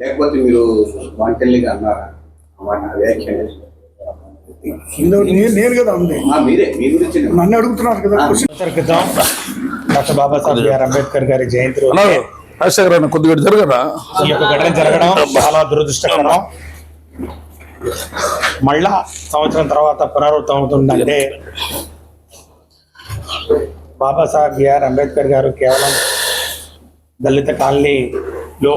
లేకపోతే మీరు వాంటల్లిగా అన్నారా? నేను కదా ఉంది నన్ను అడుగుతున్నారు క్రితం డాక్టర్ బాబాసాహెబ్ అంబేద్కర్ గారి జయంతి రోజు అన్నారు. రాజశేఖర్ అన్న కొద్దిగా జరగదా ఈ యొక్క ఘటన జరగడం చాలా దురదృష్టకరం. మళ్ళా సంవత్సరం తర్వాత పునరావృతం అవుతుందంటే బాబాసాహెబ్ బిఆర్ అంబేద్కర్ గారు కేవలం దళిత కాలనీలో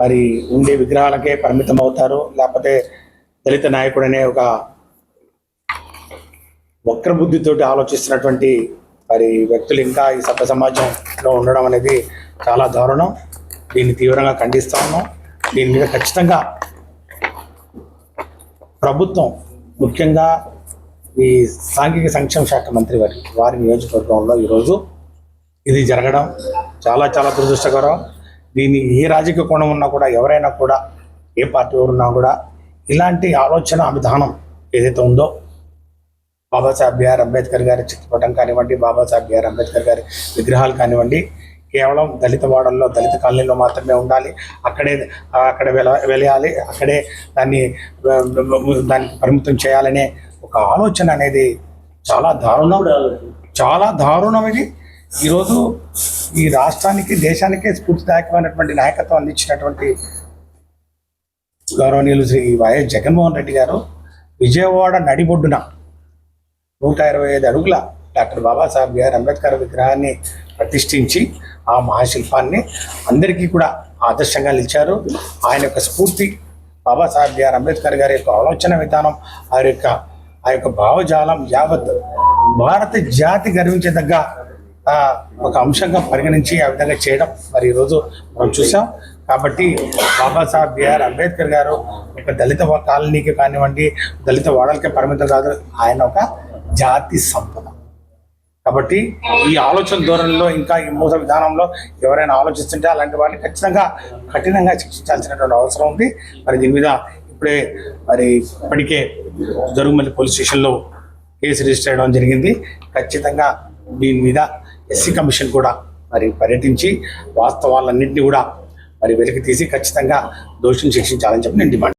మరి ఉండే విగ్రహాలకే పరిమితం అవుతారు లేకపోతే దళిత నాయకుడు అనే ఒక వక్ర బుద్ధితోటి ఆలోచిస్తున్నటువంటి మరి వ్యక్తులు ఇంకా ఈ సభ్య సమాజంలో ఉండడం అనేది చాలా దారుణం. దీన్ని తీవ్రంగా ఖండిస్తా ఉన్నాం. దీని మీద ఖచ్చితంగా ప్రభుత్వం ముఖ్యంగా ఈ సాంఘిక సంక్షేమ శాఖ మంత్రి వారి వారి నియోజకవర్గంలో ఈరోజు ఇది జరగడం చాలా చాలా దురదృష్టకరం. దీన్ని ఏ రాజకీయ కోణం ఉన్నా కూడా ఎవరైనా కూడా ఏ పార్టీ ఉన్నా కూడా ఇలాంటి ఆలోచన విధానం ఏదైతే ఉందో బాబాసాహెబ్ బిఆర్ అంబేద్కర్ గారి చిత్రపటం కానివ్వండి బాబాసాహెబ్ బిఆర్ అంబేద్కర్ గారి విగ్రహాలు కానివ్వండి కేవలం దళిత వాడల్లో దళిత కాలనీలో మాత్రమే ఉండాలి. అక్కడే అక్కడ వెల వెలయాలి. అక్కడే దాన్ని దానికి పరిమితం చేయాలనే ఒక ఆలోచన అనేది చాలా దారుణం. చాలా దారుణం ఇది. ఈరోజు ఈ రాష్ట్రానికి దేశానికే స్ఫూర్తిదాయకమైనటువంటి నాయకత్వం అందించినటువంటి గౌరవనీయులు శ్రీ వైఎస్ జగన్మోహన్ రెడ్డి గారు విజయవాడ నడిబొడ్డున నూట ఇరవై ఐదు అడుగుల డాక్టర్ బాబాసాహెబ్ బిఆర్ అంబేద్కర్ విగ్రహాన్ని ప్రతిష్ఠించి ఆ మహాశిల్పాన్ని అందరికీ కూడా ఆదర్శంగా నిలిచారు. ఆయన యొక్క స్ఫూర్తి బాబాసాహెబ్ బిఆర్ అంబేద్కర్ గారి యొక్క ఆలోచన విధానం ఆ యొక్క ఆ యొక్క భావజాలం యావత్ భారత జాతి గర్వించదగ్గ ఒక అంశంగా పరిగణించి ఆ విధంగా చేయడం మరి ఈరోజు మనం చూసాం. కాబట్టి బాబాసాహెబ్ బిఆర్ అంబేద్కర్ గారు ఒక దళిత కాలనీకి కానివ్వండి దళిత వాడలకే పరిమితం కాదు ఆయన ఒక జాతి సంపద. కాబట్టి ఈ ఆలోచన ధోరణిలో ఇంకా ఈ మూత విధానంలో ఎవరైనా ఆలోచిస్తుంటే అలాంటి వారిని ఖచ్చితంగా కఠినంగా శిక్షించాల్సినటువంటి అవసరం ఉంది. మరి దీని మీద ఇప్పుడే మరి ఇప్పటికే జరుగుమల్లి పోలీస్ స్టేషన్లో కేసు రిజిస్టర్ చేయడం జరిగింది. ఖచ్చితంగా దీని మీద ఎస్సీ కమిషన్ కూడా మరి పర్యటించి వాస్తవాలన్నింటినీ కూడా మరి వెలికి తీసి ఖచ్చితంగా దోషుని శిక్షించాలని చెప్పి నేను డిమాండ్